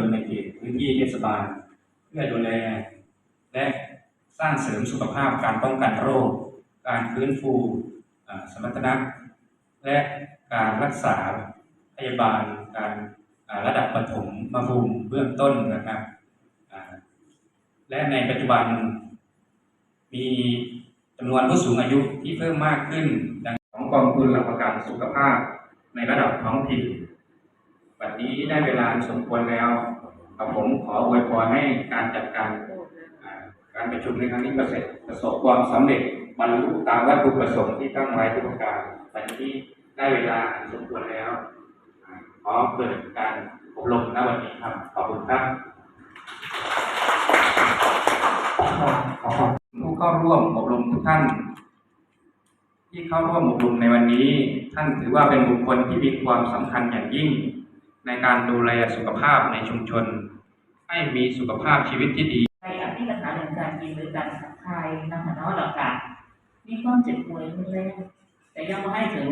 นในเขตพื้นที่เทศบาล เพื่อดูแล และสร้างเสริมสุขภาพการป้องกันโรค การฟื้นฟูสมรรถนะและการรักษาพยาบาลการระดับปฐมมาภูมิเบื้องต้นนะครับและในปัจจุบัน มีจำนวนผู้สูงอายุที่เพิ่มมากขึ้นดังของกองทุนหลักประกันสุขภาพในระดับท้องถิ่น บัดนี้ได้เวลาสมควรแล้วกับผมขออวยพรให้การจัดการการประชุมในครั้งนี้ประสบประสบความสำเร็จบรรลุตามวัตถุประสงค์ที่ตั้งไว้ทุกประการบัดนี้ได้เวลาสมควรแล้วขอเปิดการอบรมณวันนี้ครับขอบคุณครับผู้เข้าร่วมอบรมทุกท่าน ที่เข้าร่วมอบรมในวันนี้ ท่านถือว่าเป็นบุคคลที่มีความสำคัญอย่างยิ่ง ในการดูแลสุขภาพในชุมชน ให้มีสุขภาพชีวิตที่ดีใครอาจมีปัญหาเรื่องการกินหรือการขับถ่ายนะคะเนาะแล้วก็มีความเจ็บป่วยรุนแรงแต่ยังไม่ให้ถึง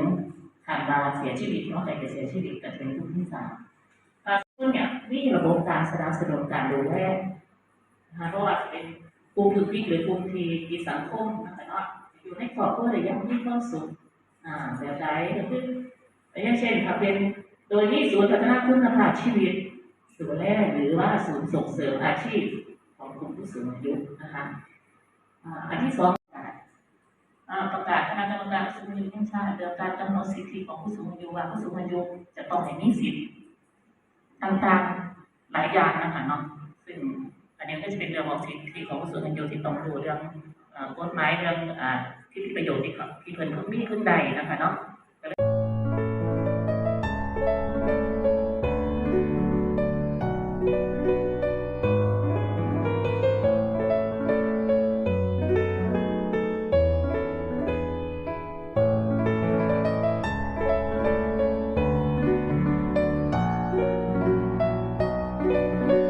ขั้นว่าเสียชีวิตเนาะแต่จะเสียชีวิตก็เป็นกลุ่มที่สามอ่าซึ่งเนี่ยมีระบบการสนับสนุนการดูแลนะคะเพราะว่าเป็นกลุ่มคือพิกหรือกลุ่มที่ที่สังคมนะคะเนาะอยู่ในครอบครัวแต่ยังมีความสุขอ่าเสียใจก็คืออย่างเช่นค่ะเป็น ดยที่ศูนย์พัฒนาคุณภาพชีวิตศูนย์แรกหรือว่าศูนย์ส่งเสริมอาชีพของกลุ่มผู้สูงอายุนะคะอันที่สองประกาศคณะกรรมการผู้สูงอายุแห่งชาติเรื่องการกำหนดสิทธิของผู้สูงอายุว่าผู้สูงอายุจะต้องให้มีสิทธิต่างๆหลายอย่างนะคะเนาะซึ่งอันนี้ก็จะเป็นเรื่องของสิทธิของผู้สูงอายุที่ต้องรู้เรื่องกฎหมายเรื่องอ่าที่ประโยชน์ที่เขาที่เพิ่นพิ่งมีเพิ่งใดนะคะเนาะ